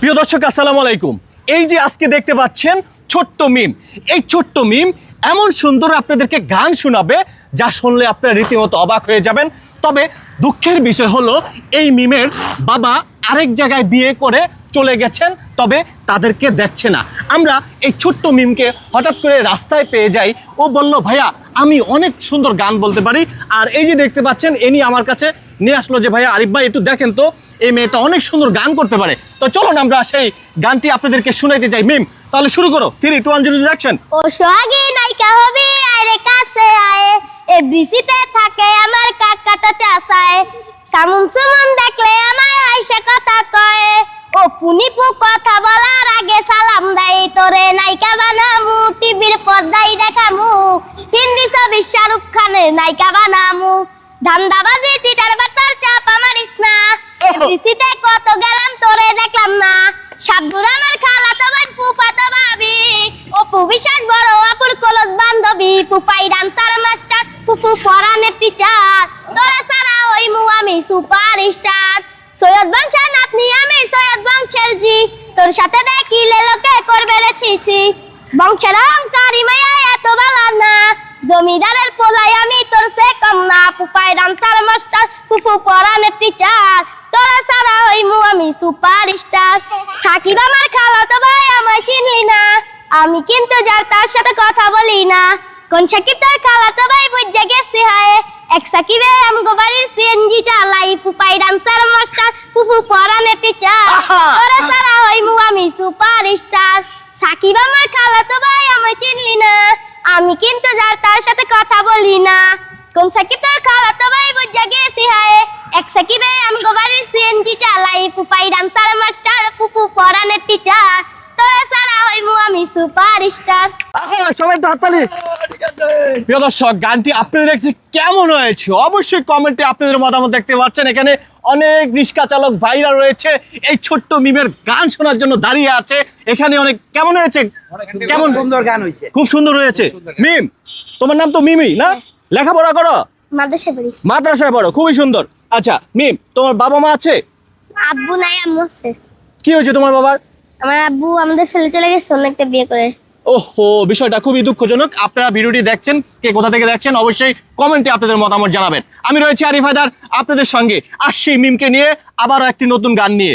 প্রিয় দর্শক, আসসালামু আলাইকুম। এই যে আজকে দেখতে পাচ্ছেন ছোট্ট মিম। এই ছোট্ট মিম এমন সুন্দর আপনাদেরকে গান শোনাবে যা শুনলে আপনারা রীতিমতো অবাক হয়ে যাবেন। তবে দুঃখের বিষয় হলো, এই মিমের বাবা আরেক জায়গায় বিয়ে করে চলে গেছেন, তবে তাদেরকে দেখছে না। আমরা এই ছোট্ট মিমকে হঠাৎ করে রাস্তায় পেয়ে যাই। ও বলল, ভাইয়া, আমি অনেক সুন্দর গান বলতে পারি। আর এই যে দেখতে পাচ্ছেন, এনি আমার কাছে নিয়ে আসলো যে, ভাইয়া, আরিফ ভাই, একটু দেখেন তো, এই মেয়েটা অনেক সুন্দর গান করতে পারে। তো চলুন আমরা সেই গানটি আপনাদেরকে শুনাইতে চাই মিম, তাহলে শুরু করো। Three two one zero action ও সোহাগী নায়িকা হবি, আরে কাছে আয়। এ ব্রিসিতে থাকে আমার কাকাটা চাষায় সামুন সুমন দেখলে আমার হাইসা কথা কয়। ও পুনিপু কথা বলার নায়িকা বানামু টিভির পর্দায় দেখামু। হিন্দি ছবি শাহরুখ খানের নায়িকা বানামু। ধান্দাবাজি চিটার বাটার চাপ আমার ইসনা এ ব্রিসিতে কত গেলাম তোরে দেখলাম না। আমার খালা তো ভাই ফুপা তো ভাবি বিশ্বাস বড় অপুর কলস বান্ধবী। ফুপাই ডান্সার মাস্টার ফুফু পরানের টিচার তোরা সারা ওই মু আমি সুপার স্টার সৈয়দ বংশের নাতনি আমি সৈয়দ বংশের জি। তোর সাথে দেখিলে লোকে ছিছি বংশের অহংকারী মায়া এত বালা না। জমিদারের পোলাই আমি তোর সে কম না। ফুপাই ডান্সার মাস্টার ফুফু পরানের টিচার তোরা সারা হই মু আমি সুপার স্টার সাকিব আমার খালা তো ভাই আমায় চিনলি না। আমি কিন্তু যার তার সাথে কথা বলি না। কোন সাকিব তার খালা তো ভাই বুঝে গেছে হায়। এক সাকিবে আমগো বাড়ির সিএনজি চালাই। ফুপাই ডান্সার মাস্টার ফুফু পরানে টিচার! তোরা সারা হই মু আমি সুপার স্টার সাকিব আমার খালাতো ভাই, আমায় চিনলি না। আমি কিন্তু যার তার সাথে কথা বলি না। কোন সাকিব তোর খালাতো ভাই, বুঝা গেছি, হায়। এক সাকিবে আমি গোবারের সিএনজি চালাই ফুপাই ডান্সার মাস্টার ফুফু পড়ানের টিচার তোরা হইমু আমি সুপার সবাই হাততালি। প্রিয় দর্শক গানটি আপনাদের দেখছি কেমন হয়েছে? অবশ্যই কমেন্টে আপনাদের মতামত দেখতে পাচ্ছেন। এখানে অনেক রিক্সা চালক ভাইরা রয়েছে। এই ছোট্ট মিমের গান শোনার জন্য দাঁড়িয়ে আছে। এখানে অনেক কেমন হয়েছে? কেমন? সুন্দর গান হইছে খুব সুন্দর হয়েছে। মিম তোমার নাম তো মিমি না? লেখাপড়া করো? পড়ি। মাদ্রাসায় পড়ো খুবই সুন্দর। আচ্ছা মিম তোমার বাবা মা আছে? আব্বু নাই আম্মু আছে। কি হয়েছে তোমার বাবার? আমার আব্বু আমাদের ফেলে চলে গেছে, অন্য একটা বিয়ে করে। ওহো, বিষয়টা খুবই দুঃখজনক। আপনারা ভিডিওটি দেখছেন, কে কোথা থেকে দেখছেন, অবশ্যই কমেন্টে আপনাদের মতামত জানাবেন। আমি রয়েছি আরিফ হায়দার, আপনাদের সঙ্গে আসছি মিমকে নিয়ে আবারও একটি নতুন গান নিয়ে।